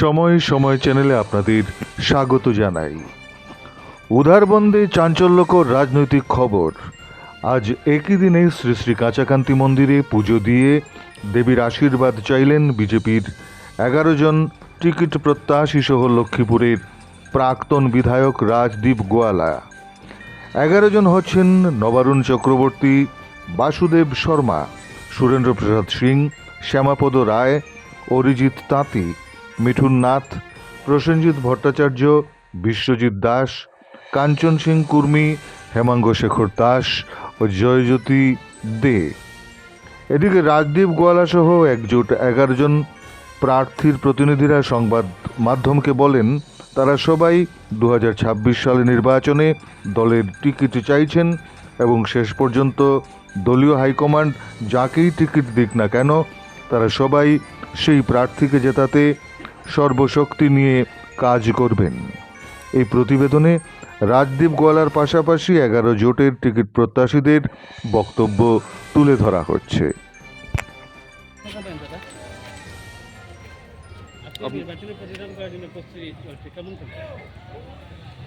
সময় সময় চ্যানেলে আপনাদের স্বাগত জানাই। উধারবন্দে চাঞ্চল্যকর রাজনৈতিক খবর। আজ একই দিনে শ্রী শ্রী কাঁচাকান্তি মন্দিরে পুজো দিয়ে দেবীর আশীর্বাদ চাইলেন বিজেপির এগারো জন টিকিট প্রত্যাশী সহ লক্ষ্মীপুরের প্রাক্তন বিধায়ক রাজদীপ গোয়ালা। এগারো জন হচ্ছেন নবারুণ চক্রবর্তী, বাসুদেব শর্মা সুরেন্দ্র প্রসাদ সিং, শ্যামাপদ রায়, অরিজিৎ তাঁতি মিঠুন নাথ প্রসেনজিৎ ভট্টাচার্য, বিশ্বজিৎ দাস, কাঞ্চন সিং কুর্মী, হেমাঙ্গ শেখর দাস ও জয়জ্যোতি দে। এদিকে রাজদীপ গোয়ালা সহ একজোট এগারো জন প্রার্থীর প্রতিনিধিরা সংবাদ মাধ্যমকে বলেন, তারা সবাই দু সালে নির্বাচনে দলের টিকিট চাইছেন এবং শেষ পর্যন্ত দলীয় হাইকমান্ড যাকেই টিকিট দিক না কেন, তারা সবাই সেই প্রার্থীকে জেতাতে সর্বশক্তি নিয়ে কাজ করবেন। এই প্রতিবেদনে রাজদীপ গোয়ালার পাশাপাশি এগারো জোটের টিকিট প্রত্যাশীদের বক্তব্য তুলে ধরা হচ্ছে।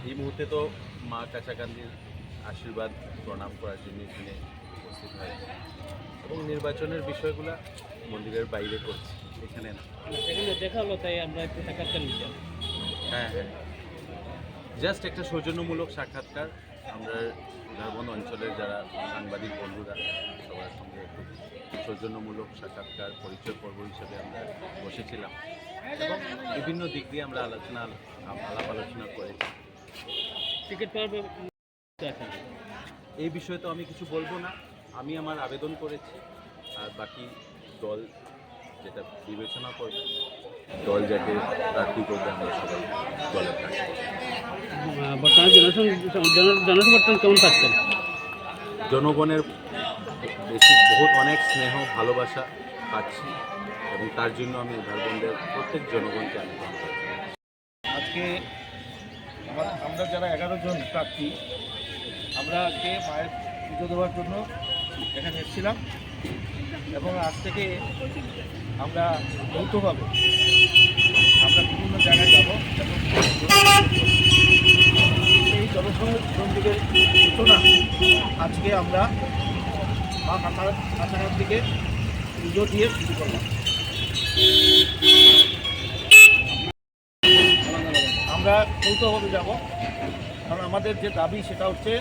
এই মুহূর্তে তো মা কাছাকান্দির আশীর্বাদ প্রণাম করার জন্য এখানে উপস্থিত হয়েছে। এবং নির্বাচনের বিষয়গুলো মন্দিরের বাইরে করছি। এখানে না। সেখানে দেখা হলো তাই আমরা একটু সাক্ষাৎকার নিচ্ছি হ্যাঁ হ্যাঁ। জাস্ট একটা সৌজন্যমূলক সাক্ষাৎকার। আমরা উদারবন অঞ্চলের যারা সাংবাদিক বন্ধুরা সবার সঙ্গে একটু সৌজন্যমূলক সাক্ষাৎকার পরিচয় পর্ব হিসেবে আমরা বসেছিলাম। এবং বিভিন্ন দিক দিয়ে আমরা আলোচনা আলাপ আলোচনা করেছি। টিকিট আছে এই বিষয়ে তো আমি কিছু বলব না। আমি আমার আবেদন করেছি। আর বাকি দল যেটা বিবেচনা করবে দল যাকে প্রার্থী করবে আমরা সবাই দলের কাছে বর্তমানে জনসমর্থন কেমন পাচ্ছেন? জনগণের বেশি বহুত অনেক স্নেহ ভালোবাসা পাচ্ছি এবং তার জন্য আমি উদারবন্দের প্রত্যেক জনগণকে আমি আজকে আমার- আমরা যারা এগারো জন প্রার্থী আমরা আজকে মায়ের পুজো দেওয়ার জন্য এখানে এসেছিলাম এবং আজ থেকে আমরা যৌথভাবে আমরা বিভিন্ন জায়গায় যাব এই জনসংযোগের সূচনা আজকে আমরা মা কাঁচা কাছাকাছি থেকে পুজো দিয়ে শুরু করলাম। আমরা যৌথভাবে যাব। কারণ আমাদের যে দাবি সেটা হচ্ছে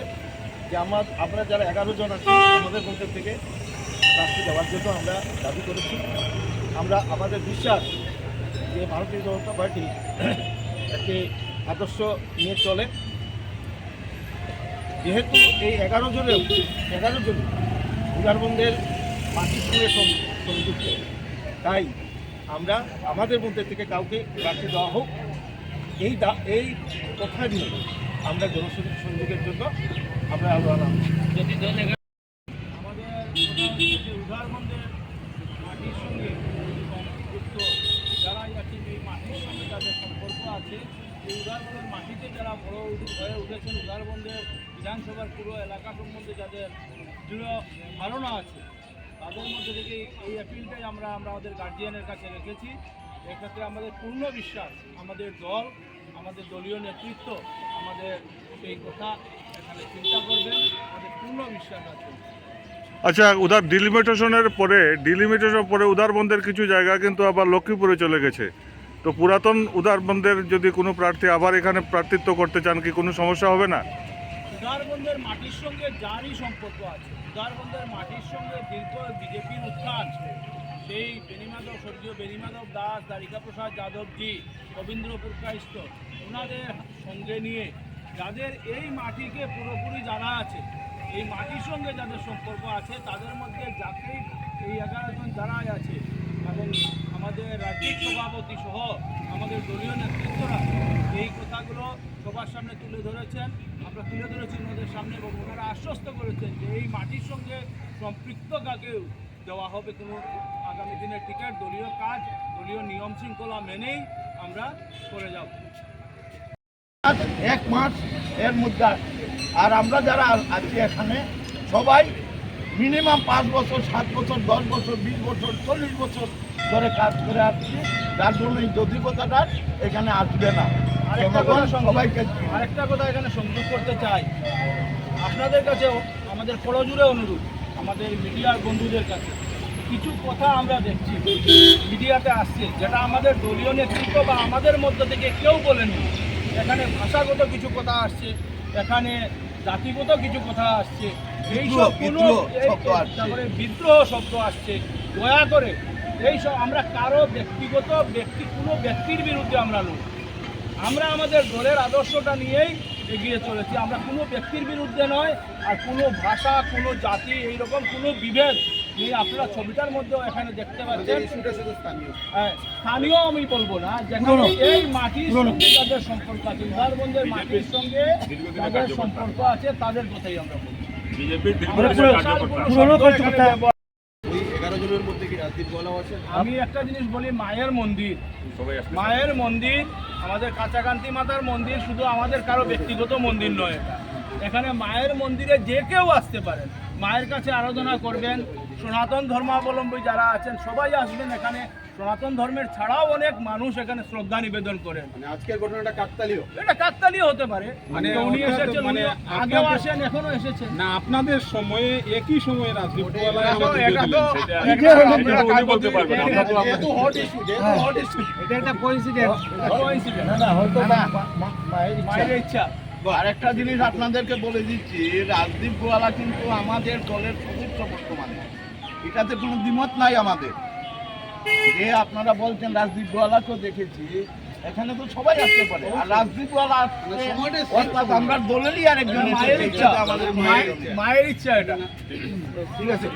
যে আমার আমরা যারা এগারো জন আছি, আমাদের মধ্যে থেকে প্রার্থী দেওয়ার জন্য আমরা দাবি করেছি। আমরা আমাদের বিশ্বাস যে ভারতীয় জনতা পার্টি একটি আদর্শ নিয়ে চলে। যেহেতু এই এগারো জনের, এগারো জন উদারবন্দের মাটির সঙ্গে সংযুক্ত তাই আমরা আমাদের মধ্যে থেকে কাউকে প্রার্থী দেওয়া হোক। এই এই কথা নিয়ে আমরা জনসংযোগের জন্য আমরা আলোচনা যদি দল এগারো আমাদের কথা হচ্ছে যে উদারবন্দের মাটির সঙ্গে সংযুক্ত যারাই আছে এই মাটির সঙ্গে যাদের সম্পর্ক আছে এই উদারবন্দের মাটিতে যারা বড় উঠে- হয়ে উঠেছেন উদারবন্দের বিধানসভার পুরো এলাকা সম্বন্ধে যাদের দৃঢ় ধারণা আছে, তাদের মধ্যে থেকে এই অ্যাপিলটাই আমরা আমরা আমাদের গার্জিয়ানের কাছে রেখেছি। এক্ষেত্রে আমাদের পূর্ণ বিশ্বাস, আমাদের দল, আমাদের দলীয় নেতৃত্ব, আমাদের সেই কথা এখানে চিন্তা করবেন, আমাদের পূর্ণ বিশ্বাস আছে। আচ্ছা উদার ডিলিমিটেশনের পরে ডিলিমিটেশনের পরে উদারবন্দের কিছু জায়গা কিন্তু আবার লক্ষ্মীপুরে চলে গেছে। তো পুরাতন উদারবন্দের যদি কোনো প্রার্থী আবার এখানে প্রার্থিত্ব করতে চান, কি কোনো সমস্যা হবে না? মাটির সঙ্গে যারই সম্পর্ক আছে মাটির সঙ্গে বিজেপির সেই দাস ওনাদের সঙ্গে নিয়ে যাদের এই মাটিকে পুরোপুরি জানা আছে, এই মাটির সঙ্গে যাদের সম্পর্ক আছে, তাদের মধ্যে যাকেই এই এগারো জন যারাই আছে এবং আমাদের রাজ্যিক সভাপতি সহ আমাদের দলীয় নেতৃত্বরা এই কথাগুলো সবার সামনে তুলে ধরেছেন। আমরা তুলে ধরেছি ওনাদের সামনে এবং ওনারা আশ্বস্ত করেছেন যে এই মাটির সঙ্গে সম্পৃক্ত কাকেও দেওয়া হবে। কোনো আগামী দিনের টিকিট, দলীয় কাজ, দলীয় নিয়ম শৃঙ্খলা মেনেই আমরা করে যাব। এক মাস এর মধ্যে আর আমরা যারা আছি এখানে, সবাই মিনিমাম পাঁচ বছর সাত বছর দশ বছর বিশ বছর চল্লিশ বছর ধরে কাজ করে আসছি। যার জন্য এই যৌতিকতাটা এখানে আসবে না। আরেকটা কথা সবাইকে আরেকটা কথা এখানে সংযোগ করতে চাই। আপনাদের কাছেও আমাদের করজুড়ে অনুরোধ আমাদের মিডিয়ার বন্ধুদের কাছে। কিছু কথা আমরা দেখছি। মিডিয়াতে আসছে যেটা আমাদের দলীয় নেতৃত্ব বা আমাদের মধ্য থেকে কেউ বলেনি। এখানে ভাষাগত কিছু কথা আসছে এখানে জাতিগত কিছু কথা আসছে। বিদ্রোহ, বিদ্রোহ এই- শব্দ আসছে। তারপরে বিদ্রোহ শব্দ আসছে। দয়া করে এইসব আমরা কারও ব্যক্তিগত ব্যক্তি কোনো ব্যক্তির বিরুদ্ধে আমরা নই। আমরা আমাদের দলের আদর্শটা নিয়েই এগিয়ে চলেছি। আমরা কোনো ব্যক্তির বিরুদ্ধে নয় আর কোনো ভাষা কোনো জাতি এইরকম কোনো বিভেদ নিয়ে আপনারা ছবিটার মধ্যেও এখানে দেখতে পাচ্ছেন। হ্যাঁ, স্থানীয় আমি বলব না। যেখানে এই মাটির সঙ্গে যাদের সম্পর্ক আছে উদারবন্দের মাটির সঙ্গে যাদের সম্পর্ক আছে তাদের কথাই আমরা বলব। আমি একটা জিনিস বলি মায়ের মন্দির। মায়ের মন্দির আমাদের কাঁচাকান্তি মাতার মন্দির শুধু আমাদের কারও ব্যক্তিগত মন্দির নয় এটা এখানে মায়ের মন্দিরে যে কেউ আসতে পারেন। মায়ের কাছে আরাধনা করবেন। সনাতন ধর্মাবলম্বী যারা আছেন সবাই আসবেন এখানে। সনাতন ধর্মের ছাড়াও অনেক মানুষ এখানে শ্রদ্ধা নিবেদন করেন মানে আজকের ঘটনাটা কাকতালীয়? এটা কাকতালীয় হতে পারে। মানে উনি এসেছেন মানে আগেও আসেন এখনও এসেছেন। না আপনাদের সময়ে একই সময়ে রাজদীপ গোয়ালায় এটা তো- আমাদের এটা দিয়ে তো- দিলেন, সেটা- এটা এটা তো- এটা বলতে তো যেহেতু hot issue, যেহেতু hot এটা একটা কোইন্সিডেন্ট কোইন্সিডেন্ট না, না, হয়তো না, মায়ের ইচ্ছা। মায়ের ইচ্ছা। আরেকটা জিনিস আপনাদেরকে বলে দিচ্ছি রাজদীপ গোয়ালা কিন্তু আমাদের দলের সদস্য বর্তমানে। এটাতে কোনো দ্বিমত নাই আমাদের। যে আপনারা বলছেন রাজদীপ গোয়ালাকেও দেখেছি এখানে তো সবাই আসতে পারে। আর রাজদীপ গোয়ালা আসলে অর্থাৎ আমরা দলেরই আরেকজন আমাদের মায়ের ইচ্ছা। মায়ের ইচ্ছা এটা। ঠিক আছে।